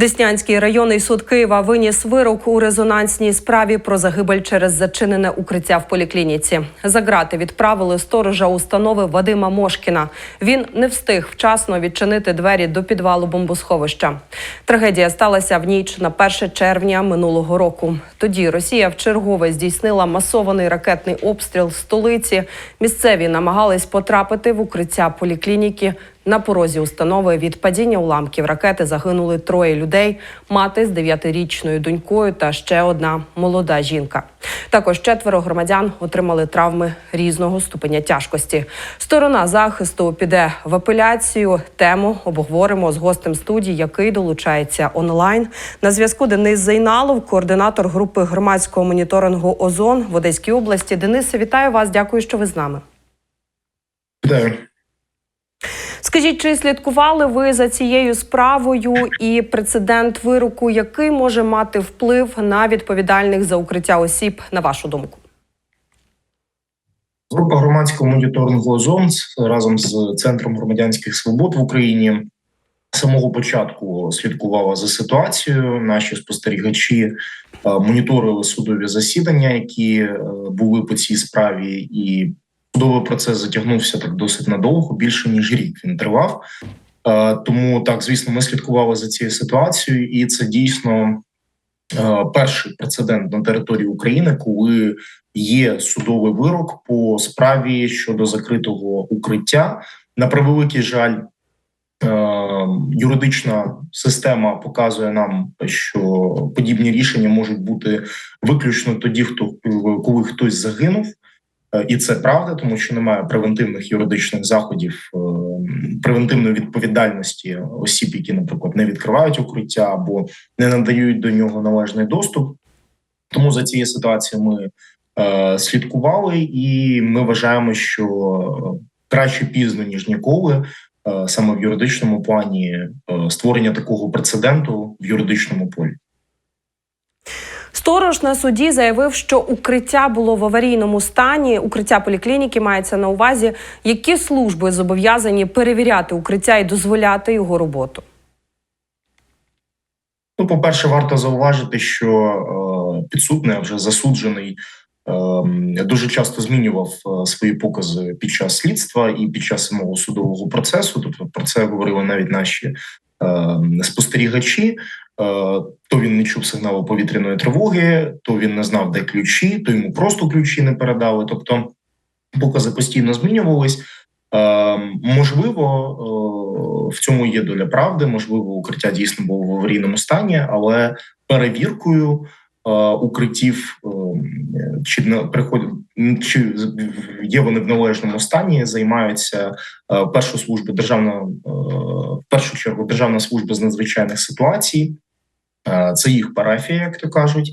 Деснянський районний суд Києва виніс вирок у резонансній справі про загибель через зачинене укриття в поліклініці. За грати відправили сторожа установи Вадима Мошкіна. Він не встиг вчасно відчинити двері до підвалу бомбосховища. Трагедія сталася в ніч на 1 червня минулого року. Тоді Росія вчергове здійснила масований ракетний обстріл столиці. Місцеві намагались потрапити в укриття поліклініки. На порозі установи від падіння уламків ракети загинули троє людей: мати з дев'ятирічною донькою та ще одна молода жінка. Також четверо громадян отримали травми різного ступеня тяжкості. Сторона захисту піде в апеляцію. Тему обговоримо з гостем студії, який долучається онлайн. На зв'язку Денис Зайналов, координатор групи громадського моніторингу Озон в Одеській області. Денисе, вітаю вас. Дякую, що ви з нами. Вітаю. Скажіть, чи слідкували ви за цією справою і прецедент вироку, який може мати вплив на відповідальних за укриття осіб, на вашу думку? Група громадського моніторингу «Озон» разом з Центром громадянських свобод в Україні самого початку слідкувала за ситуацією. Наші спостерігачі е, моніторили судові засідання, які е, були по цій справі, і судовий процес затягнувся так досить надовго, більше ніж рік він тривав. Е, Тому так, звісно, ми слідкували за цією ситуацією, і це дійсно е, перший прецедент на території України, коли є судовий вирок по справі щодо закритого укриття. На превеликий жаль, е, юридична система показує нам, що подібні рішення можуть бути виключно тоді, хто коли хтось загинув. Е, І це правда, тому що немає превентивних юридичних заходів, е, превентивної відповідальності осіб, які, наприклад, не відкривають укриття або не надають до нього належний доступ. Тому за цією ситуацією ми е, слідкували, і ми вважаємо, що краще пізно ніж ніколи, саме в юридичному плані, створення такого прецеденту в юридичному полі. Сторож на суді заявив, що укриття було в аварійному стані. Укриття поліклініки мається на увазі, які служби зобов'язані перевіряти укриття і дозволяти його роботу. Ну, по-перше, варто зауважити, що е, підсудний, вже засуджений, е, дуже часто змінював е, свої покази під час слідства і під час самого судового процесу. Тобто про це говорили навіть наші спостерігачі. Е, то він не чув сигналу повітряної тривоги, то він не знав, де ключі, то йому просто ключі не передали. Тобто покази постійно змінювались. Е, можливо, е, в цьому є доля правди. Можливо, укриття дійсно було в аварійному стані, але перевіркою укриттів чи приходять чи є вони в належному стані, займаються першу службу державна в першу чергу Державна служба з надзвичайних ситуацій. Е, Це їх парафія, як то кажуть.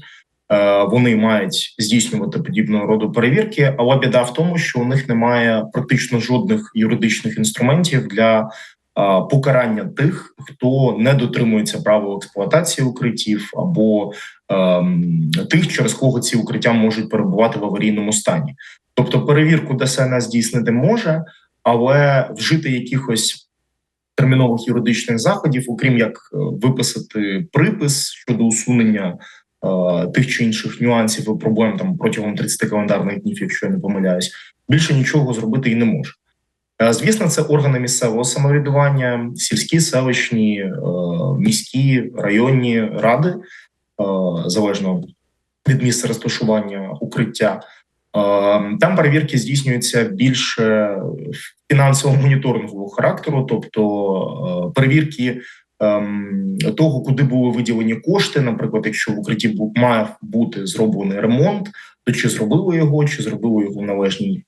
Е, Вони мають здійснювати подібного роду перевірки, але біда в тому, що у них немає практично жодних юридичних інструментів для е, покарання тих, хто не дотримується правил експлуатації укриттів, або ем, тих, через кого ці укриття можуть перебувати в аварійному стані. Тобто, перевірку ДСНС здійснити може, але вжити якихось термінових юридичних заходів, окрім як е, виписати припис щодо усунення е, тих чи інших нюансів і проблем там протягом 30 календарних днів, якщо я не помиляюсь, більше нічого зробити і не може. Е, Звісно, це органи місцевого самоврядування, сільські, селищні, міські, районні ради, залежно від місця розташування укриття. Е, Там перевірки здійснюються більше фінансово моніторингового характеру, тобто е, перевірки ем, того, куди були виділені кошти. Наприклад, якщо в укритті має бути зроблений ремонт, то чи зробили його, чи зробили його в належній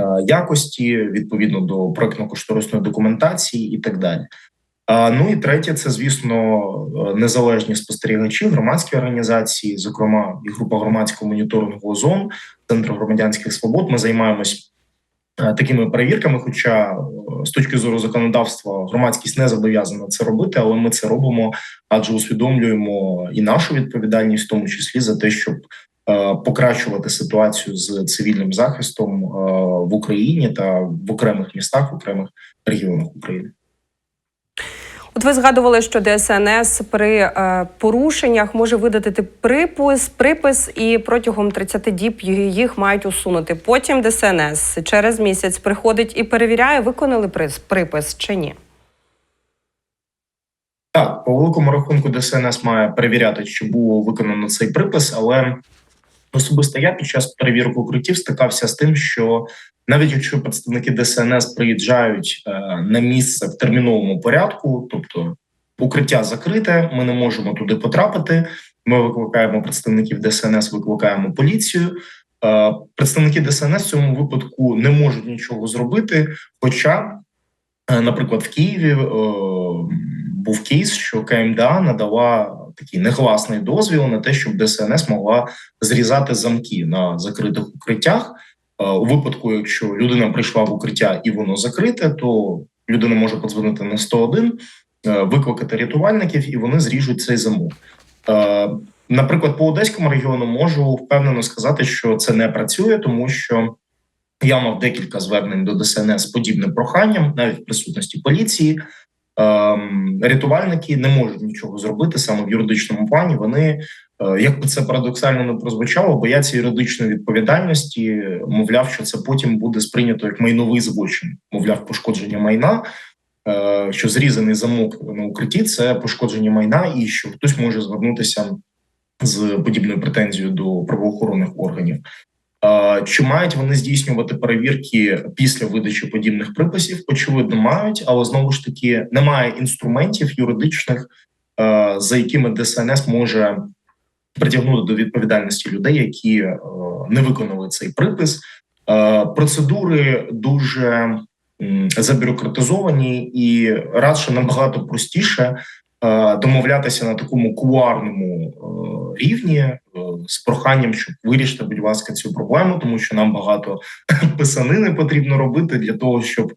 е, якості відповідно до проектно-кошторисної документації і так далі. Ну і третє, це звісно е, незалежні спостерігачі, громадські організації, зокрема і група громадського моніторингу ОЗОН, Центр громадянських свобод. Ми займаємось е, такими перевірками. Хоча е, з точки зору законодавства громадськість не зобов'язана це робити, але ми це робимо, адже усвідомлюємо і нашу відповідальність, в тому числі за те, щоб покращувати ситуацію з цивільним захистом в Україні та в окремих містах, в окремих регіонах України. От ви згадували, що ДСНС при е, порушеннях може видати припис, припис, і протягом 30 діб їх мають усунути. Потім ДСНС через місяць приходить і перевіряє, виконали приз- припис чи ні. Так, по великому рахунку ДСНС має перевіряти, чи було виконано цей припис, але особисто я під час перевірок укриттів стикався з тим, що навіть якщо представники ДСНС приїжджають е, на місце в терміновому порядку, тобто укриття закрите, ми не можемо туди потрапити. Ми викликаємо представників ДСНС, викликаємо поліцію. Е, представники ДСНС в цьому випадку не можуть нічого зробити. Хоча, е, наприклад, в Києві був кейс, що КМДА надала такий негласний дозвіл на те, щоб ДСНС могла зрізати замки на закритих укриттях. Е, У випадку, якщо людина прийшла в укриття і воно закрите, то людина може подзвонити на 101, е, викликати рятувальників, і вони зріжуть цей замок. Е, Наприклад, по одеському регіону можу впевнено сказати, що це не працює, тому що я мав декілька звернень до ДСНС з подібним проханням, навіть в присутності поліції. Ем, рятувальники не можуть нічого зробити саме в юридичному плані. Вони, е, як би це парадоксально не прозвучало, бояться юридичної відповідальності, мовляв, що це потім буде сприйнято як майновий злочин, мовляв, пошкодження майна. е, Що зрізаний замок на укритті це пошкодження майна, і що хтось може звернутися з подібною претензією до правоохоронних органів. Чи мають вони здійснювати перевірки після видачі подібних приписів? Очевидно, мають, але знову ж таки немає інструментів юридичних, за якими ДСНС може притягнути до відповідальності людей, які не виконали цей припис. Процедури дуже забюрократизовані і радше набагато простіше домовлятися на такому кулуарному е, рівні е, з проханням, щоб вирішити, будь ласка, цю проблему, тому що нам багато писанини потрібно робити для того, щоб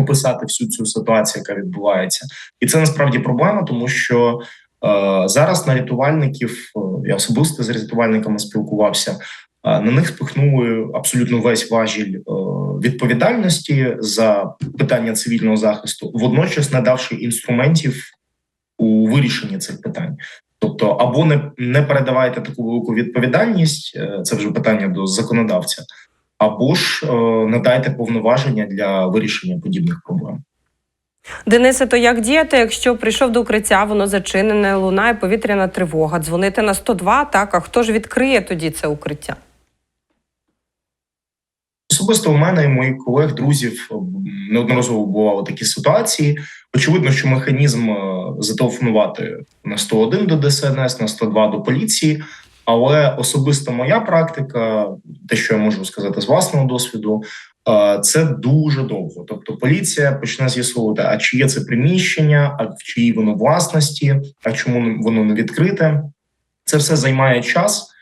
описати всю цю ситуацію, яка відбувається, і це насправді проблема, тому що е, зараз на рятувальників е, я особисто з рятувальниками спілкувався. е, На них спихнули абсолютно весь важіль е, відповідальності за питання цивільного захисту, водночас не давши інструментів у вирішенні цих питань. Тобто, або не, не передавайте таку велику відповідальність, е, це вже питання до законодавця, або ж е, надайте повноваження для вирішення подібних проблем. Денисе, то як діяти, якщо прийшов до укриття, воно зачинене, лунає повітряна тривога, дзвонити на 102, так а хто ж відкриє тоді це укриття? Особисто у мене і моїх колег, друзів неодноразово бували такі ситуації. Очевидно, що механізм е, зателефонувати на 101 до ДСНС, на 102 до поліції. Але особисто моя практика, те, що я можу сказати з власного досвіду, е, це дуже довго. Тобто, поліція почне з'ясовувати, а чи є це приміщення, а в чиїй воно власності, а чому воно не відкрите. Це все займає час.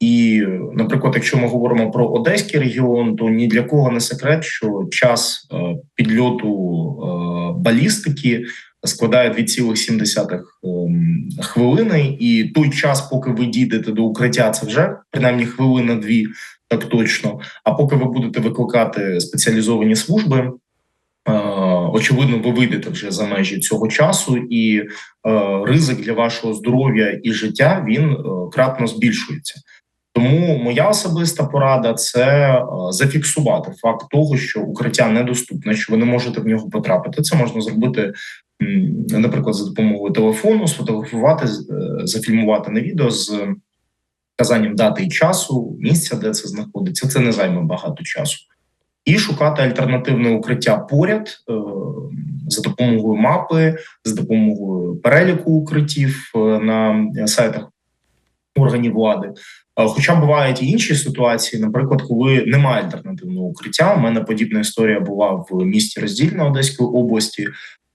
І, наприклад, якщо ми говоримо про Одеський регіон, то ні для кого не секрет, що час е, підльоту е, балістики складає 2,7 ем, хвилини, і той час, поки ви дійдете до укриття, це вже принаймні хвилина-дві, так точно. А поки ви будете викликати спеціалізовані служби. е, Очевидно, ви вийдете вже за межі цього часу, і е, ризик для вашого здоров'я і життя він е, кратно збільшується. Тому моя особиста порада це е, зафіксувати факт того, що укриття недоступне, що ви не можете в нього потрапити. Це можна зробити, наприклад, за допомогою телефону, сфотографувати, е, зафільмувати на відео з вказанням дати і часу, місця, де це знаходиться. Це не займе багато часу. І шукати альтернативне укриття поряд е, за допомогою мапи, за допомогою переліку укриттів на сайтах органів влади. Е, Хоча бувають і інші ситуації, наприклад, коли немає альтернативного укриття. У мене подібна історія була в місті Роздільна Одеської області.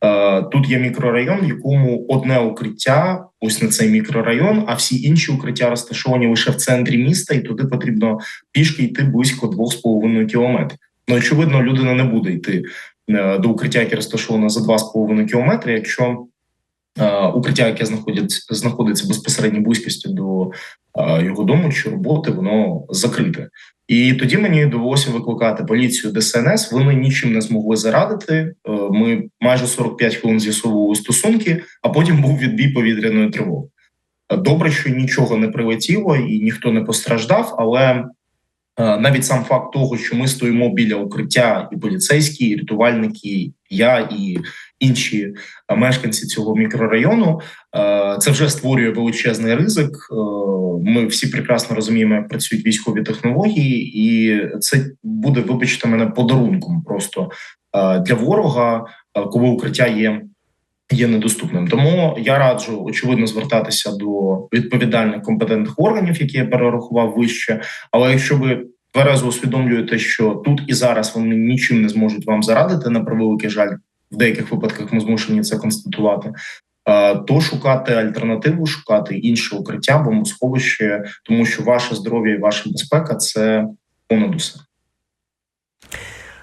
Е, Тут є мікрорайон, в якому одне укриття, ось на цей мікрорайон, а всі інші укриття розташовані лише в центрі міста, і туди потрібно пішки йти близько 2,5 кілометрів. Ну, очевидно, людина не буде йти е, до укриття, яке розташоване за 2,5 кілометри, якщо укриття, яке знаходиться знаходиться безпосередньо близькості до його дому чи роботи, воно закрите. І тоді мені довелося викликати поліцію ДСНС. Вони нічим не змогли зарадити. Е, ми майже 45 хвилин з'ясовували стосунки, а потім був відбій повітряної тривоги. Добре, що нічого не прилетіло і ніхто не постраждав, але Е, навіть сам факт того, що ми стоїмо біля укриття, і поліцейські, і рятувальники, я і інші е, мешканці цього мікрорайону, е, це вже створює величезний ризик. Ми всі прекрасно розуміємо, як працюють військові технології, і це буде, вибачте, мене подарунком просто для ворога, коли укриття є. Є недоступним, тому я раджу очевидно звертатися до відповідальних компетентних органів, які я перерахував вище. Але якщо ви тверезо усвідомлюєте, що тут і зараз вони нічим не зможуть вам зарадити на превеликий жаль, в деяких випадках ми змушені це констатувати. То шукати альтернативу, шукати інше укриття, бомбосховище, тому що ваше здоров'я і ваша безпека це понад усе.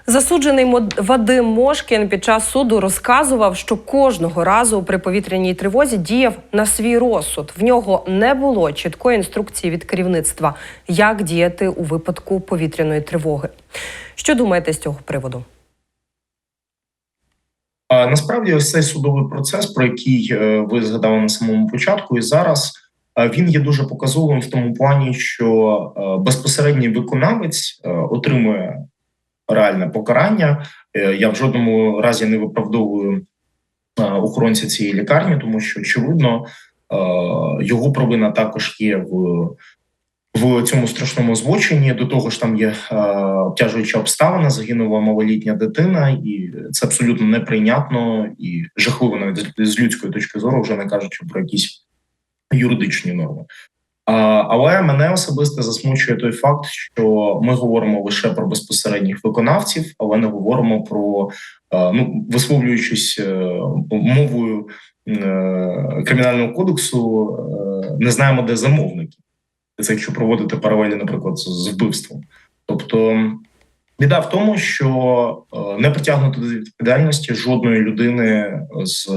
Засуджений Вадим Мошкін під час суду розказував, що кожного разу при повітряній тривозі діяв на свій розсуд. В нього не було чіткої інструкції від керівництва, як діяти у випадку повітряної тривоги. Що думаєте з цього приводу? Насправді, ось цей судовий процес, про який е, ви згадали на самому початку, і зараз е, він є дуже показовим в тому плані, що е, безпосередній виконавець отримує реальне покарання. Е, я в жодному разі не виправдовую е, охоронця цієї лікарні, тому що очевидно е, його провина також є в. В цьому страшному злочині до того ж там є е, обтяжуюча обставина, загинула малолітня дитина, і це абсолютно неприйнятно і жахливо навіть з людської точки зору, вже не кажучи про якісь юридичні норми. Але мене особисто засмучує той факт, що ми говоримо лише про безпосередніх виконавців, але не говоримо про ну висловлюючись е, мовою е, кримінального кодексу, е, не знаємо, де замовники. Це якщо проводити паралелі, наприклад, з вбивством. Тобто біда в тому, що не притягнуто до відповідальності жодної людини з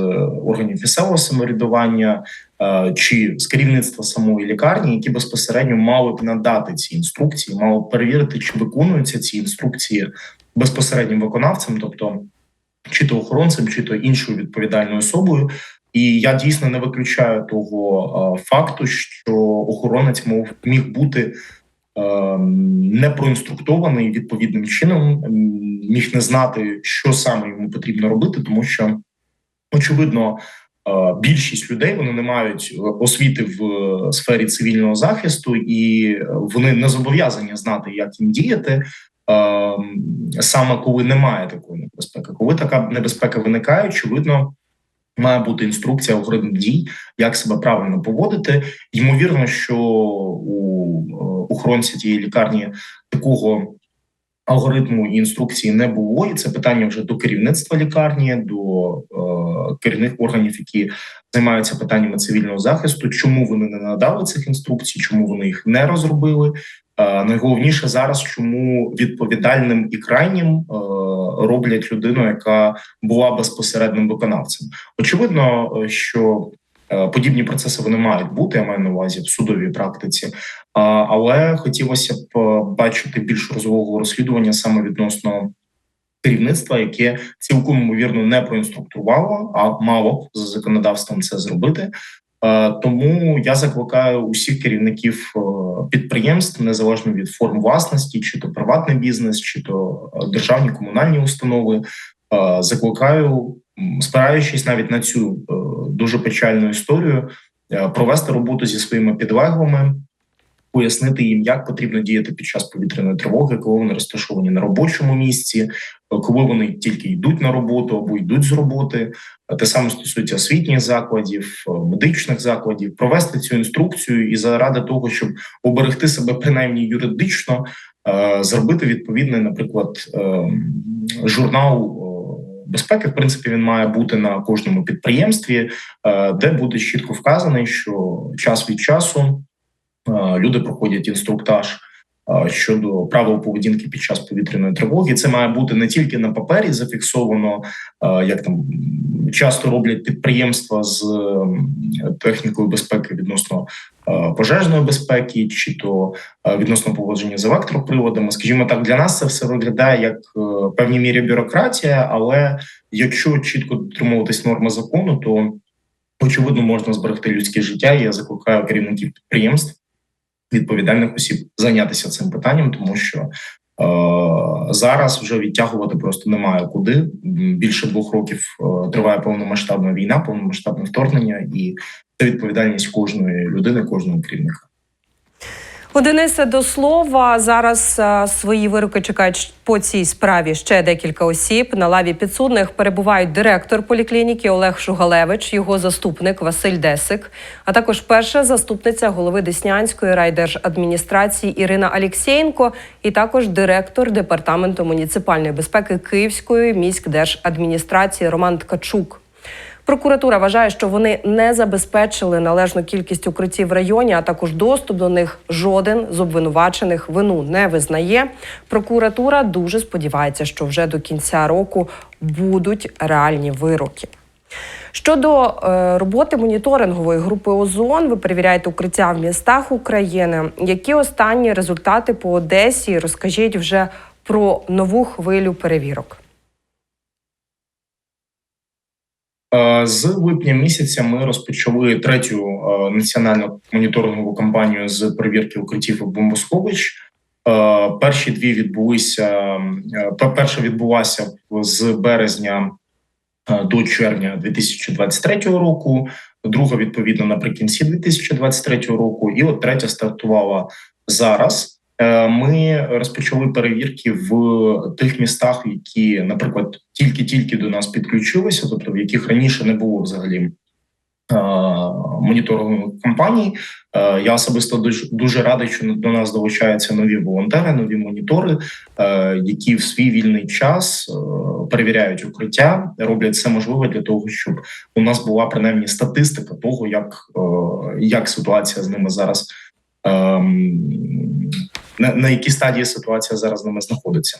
органів місцевого самоврядування Е, чи з керівництва самої лікарні, які безпосередньо мали б надати ці інструкції, мали б перевірити, чи виконуються ці інструкції безпосереднім виконавцем, тобто чи то охоронцем, чи то іншою відповідальною особою. І я дійсно не виключаю того е, факту, що охоронець мов міг бути е, не проінструктований відповідним чином, міг не знати, що саме йому потрібно робити, тому що очевидно більшість людей вони не мають освіти в е, сфері цивільного захисту, і вони не зобов'язані знати, як їм діяти. Саме коли немає такої небезпеки, коли така небезпека виникає, очевидно, має бути інструкція алгоритм дій, як себе правильно поводити. Ймовірно, що у е, охоронця тієї лікарні такого алгоритму і інструкції не було, і це питання вже до керівництва лікарні, до е, керівних органів, які займаються питаннями цивільного захисту. Чому вони не надали цих інструкцій? Чому вони їх не розробили? Е, найголовніше зараз, чому відповідальним і крайнім е, роблять людину, яка була безпосередним виконавцем. Очевидно, е, що Е, подібні процеси вони мають бути. Я маю на увазі в судовій практиці, але хотілося б е, бачити більш розлогого розслідування саме відносно керівництва, яке цілком ймовірно не проінструктувало, а мало за законодавством це зробити. Е, тому я закликаю усіх керівників підприємств незалежно від форм власності, чи то приватний бізнес, чи то державні комунальні установи. Закликаю спираючись навіть на цю е, дуже печальну історію, е, провести роботу зі своїми підлеглими, пояснити їм, як потрібно діяти під час повітряної тривоги, коли вони розташовані на робочому місці, е, коли вони тільки йдуть на роботу або йдуть з роботи. Те саме стосується освітніх закладів, медичних закладів, провести цю інструкцію і заради того, щоб оберегти себе принаймні юридично, зробити відповідний, наприклад, ем, журнал безпеки, в принципі, він має бути на кожному підприємстві, е, де буде чітко вказаний, що час від часу е, люди проходять інструктаж. Щодо правил поведінки під час повітряної тривоги, це має бути не тільки на папері зафіксовано, як там часто роблять підприємства з ем, технікою безпеки відносно пожежної безпеки, чи то відносно поводження з електроприводами. Скажімо так, для нас це все виглядає як е, в певній мірі бюрократія, але якщо чітко дотримуватись норми закону, то очевидно можна зберегти людське життя. Я закликаю керівників підприємств відповідальних осіб зайнятися цим питанням, тому що е, зараз вже відтягувати просто немає куди. Більше двох років е, триває повномасштабна війна, повномасштабне вторгнення, і це відповідальність кожної людини, кожного керівника. У Дениса до слова зараз е, свої вироки чекають по цій справі ще декілька осіб. На лаві підсудних перебувають директор поліклініки Олег Шугалевич, його заступник Василь Десик, а також перша заступниця голови Деснянської райдержадміністрації Ірина Алєксєєнко, і також директор департаменту муніципальної безпеки Київської міськдержадміністрації Роман Ткачук. Прокуратура вважає, що вони не забезпечили належну кількість укриттів в районі, а також доступ до них жоден з обвинувачених вину не визнає. Прокуратура дуже сподівається, що вже до кінця року будуть реальні вироки. Щодо е, роботи моніторингової групи ОЗОН, ви перевіряєте укриття в містах України. Які останні результати по Одесі? Розкажіть вже про нову хвилю перевірок. Е, З липня місяця ми розпочали третю е, національну моніторингову кампанію з перевірки укриттів і бомбосховищ. Е, Перші дві відбулися. е, Перша відбулася з березня е, до червня 2023 року. Друга відповідно наприкінці 2023 року, і от третя стартувала зараз. Е, Ми розпочали перевірки в тих містах, які, наприклад, тільки-тільки до нас підключилися, тобто в яких раніше не було взагалі е, моніторингових компаній. Е, Я особисто дуже, радий, що до нас долучаються нові волонтери, нові монітори, які в свій вільний час перевіряють укриття, роблять все можливе для того, щоб у нас була принаймні статистика того, як, як ситуація з ними зараз. На, на якій стадії ситуація зараз з ними знаходиться.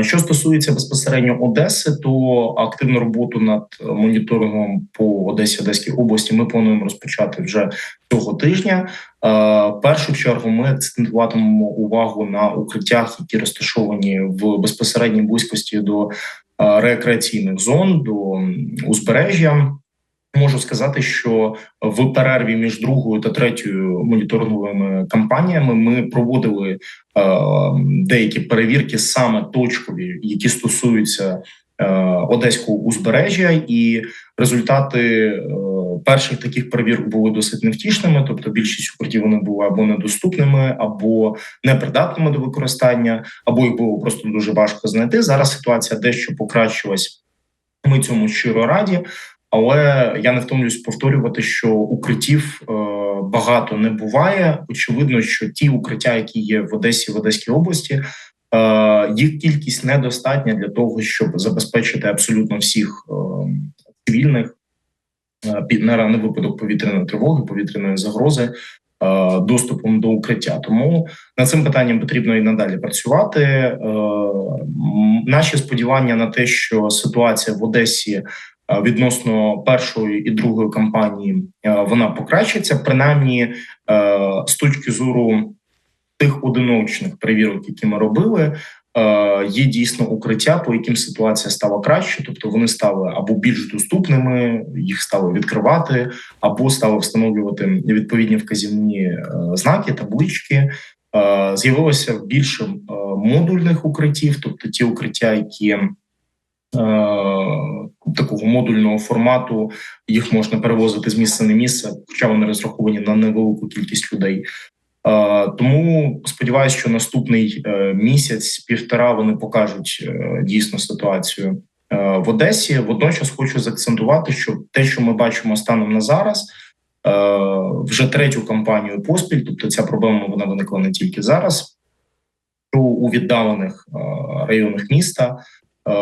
Що стосується безпосередньо Одеси, то активну роботу над моніторингом по Одесі Одеській області ми плануємо розпочати вже цього тижня. В першу чергу ми акцентуватимемо увагу на укриттях, які розташовані в безпосередній близькості до рекреаційних зон, до узбережжя. Можу сказати, що в перерві між другою та третьою моніторинговими кампаніями ми проводили е, деякі перевірки саме точкові, які стосуються е, одеського узбережжя, і результати е, перших таких перевірок були досить невтішними. Тобто, більшість укриттів вони були або недоступними, або непридатними до використання, або їх було просто дуже важко знайти. Зараз ситуація дещо покращилась. Ми цьому щиро раді. Але я не втомлююсь повторювати, що укриттів е, багато не буває. Очевидно, що ті укриття, які є в Одесі в Одеській області, е, їх кількість недостатня для того, щоб забезпечити абсолютно всіх е, цивільних на ранний випадок повітряної тривоги, повітряної загрози. Доступом до укриття, тому над цим питанням потрібно і надалі працювати. Наші сподівання на те, що ситуація в Одесі відносно першої і другої кампанії е, вона покращиться, принаймні е, з точки зору тих одиночних перевірок, які ми робили. е, Є дійсно укриття, по яким ситуація стала краще, тобто вони стали або більш доступними, їх стали відкривати, або стали встановлювати відповідні вказівні е, знаки, таблички. Е, З'явилося більше е, модульних укриттів, тобто ті укриття, які е, такого модульного формату їх можна перевозити з місця на місце, хоча вони розраховані на невелику кількість людей. Тому сподіваюся, що наступний е, місяць, півтора вони покажуть е, дійсно ситуацію е, в Одесі. Водночас хочу заакцентувати, що те, що ми бачимо станом на зараз, вже третю кампанію поспіль, тобто ця проблема вона виникла не тільки зараз, у віддалених районах міста. Е,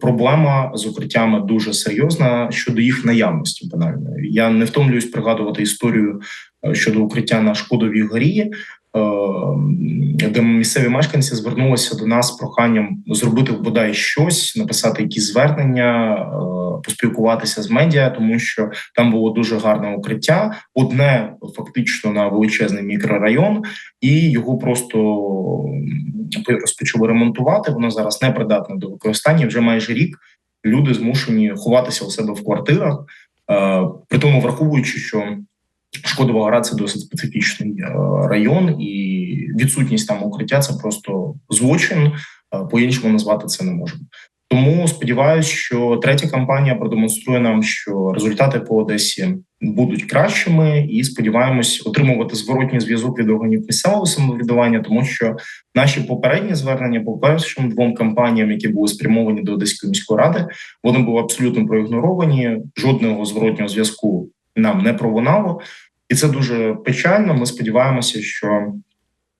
Проблема з укриттями дуже серйозна щодо їх наявності. Банально я не втомлююсь пригадувати історію е, щодо укриття на Шкодовій горі, де місцеві мешканці звернулися до нас з проханням зробити бодай щось, написати якісь звернення, е, поспілкуватися з медіа, тому що там було дуже гарне укриття. Одне фактично на величезний мікрорайон, і його просто розпочали ремонтувати. Воно зараз не придатне до використання. Вже майже рік люди змушені ховатися у себе в квартирах, е, при тому враховуючи, що Шкодова гора це досить специфічний е, район, і відсутність там укриття це просто злочин. е, По-іншому назвати це не можемо. Тому сподіваюся, що третя кампанія продемонструє нам, що результати по Одесі будуть кращими, і сподіваємось отримувати зворотній зв'язок від органів місцевого самоврядування, тому що наші попередні звернення по першим двом кампаніям, які були спрямовані до Одеської міської ради, вони були абсолютно проігноровані. Жодного зворотнього зв'язку нам не пролунало, і це дуже печально. Ми сподіваємося, що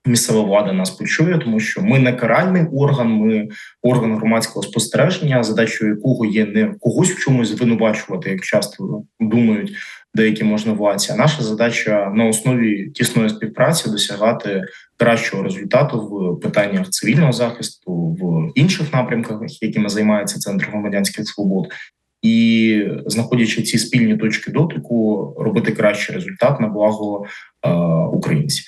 місцева влада нас почує, тому що ми не каральний орган, ми орган громадського спостереження, задачою якого є не когось в чомусь звинувачувати, як часто думають деякі можновладці. А наша задача на основі тісної співпраці досягати кращого результату в питаннях цивільного захисту в інших напрямках, якими займається центр громадянських свобод. І знаходячи ці спільні точки дотику, робити кращий результат на благо е, українців.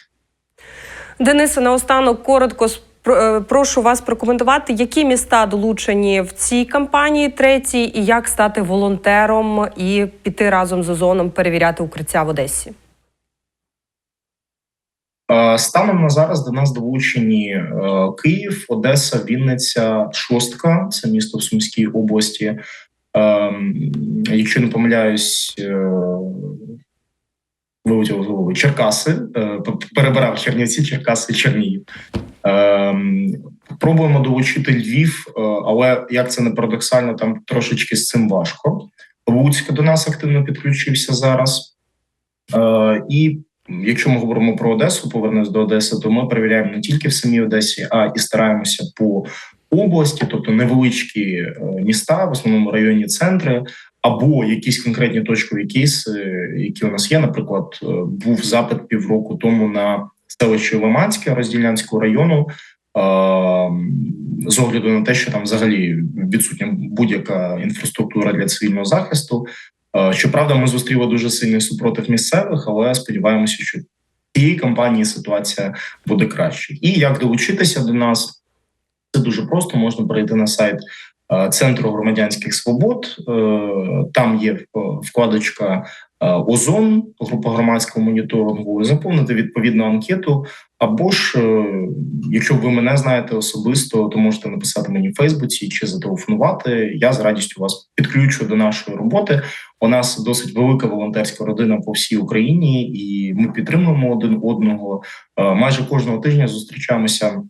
Денисе, наостанок коротко е, прошу вас прокоментувати, які міста долучені в цій кампанії третій, і як стати волонтером і піти разом з озоном перевіряти укриття в Одесі. Е, Станом на зараз до нас долучені е, Київ, Одеса, Вінниця, Шостка, це місто в Сумській області. Ем, Якщо не помиляюсь, е, вилетіло з голови Черкаси, е, перебирав Чернівці, Черкаси, Чернігів. Ем, Пробуємо долучити Львів, е, але як це не парадоксально, там трошечки з цим важко. Луцьк до нас активно підключився зараз. І якщо ми говоримо про Одесу, повернемось до Одеси, то ми перевіряємо не тільки в самій Одесі, а і стараємося по області, тобто невеличкі е, міста, в основному районні центри, або якісь конкретні точкові кейси, які у нас є. Наприклад, е, був запит півроку тому на селище Лиманське Розділянського району. З огляду на те, що там взагалі відсутня будь-яка інфраструктура для цивільного захисту. Щоправда, ми зустріли дуже сильний супротив місцевих, але сподіваємося, що цієї кампанії ситуація буде краще. І як долучитися до нас? Це дуже просто. Можна перейти на сайт е, Центру громадянських свобод. Е, Там є е, вкладочка Озон, група громадського моніторингу, заповнити відповідну анкету. Або ж, якщо ви мене знаєте особисто, то можете написати мені в Фейсбуці чи зателефонувати. Я з радістю вас підключу до нашої роботи. У нас досить велика волонтерська родина по всій Україні, і ми підтримуємо один одного. Майже кожного тижня зустрічаємося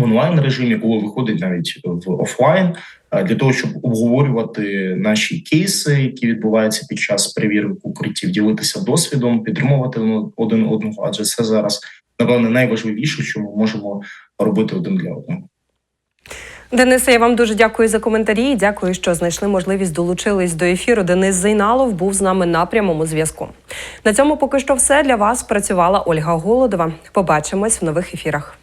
в онлайн режимі, коли виходить навіть в офлайн, для того, щоб обговорювати наші кейси, які відбуваються під час перевірок укриттів, ділитися досвідом, підтримувати один одного. Адже це зараз напевне найважливіше, що ми можемо робити один для одного. Денисе, я вам дуже дякую за коментарі. і Дякую, що знайшли можливість долучились до ефіру. Денис Зайналов був з нами на прямому зв'язку. На цьому поки що все для вас працювала Ольга Голодова. Побачимось в нових ефірах.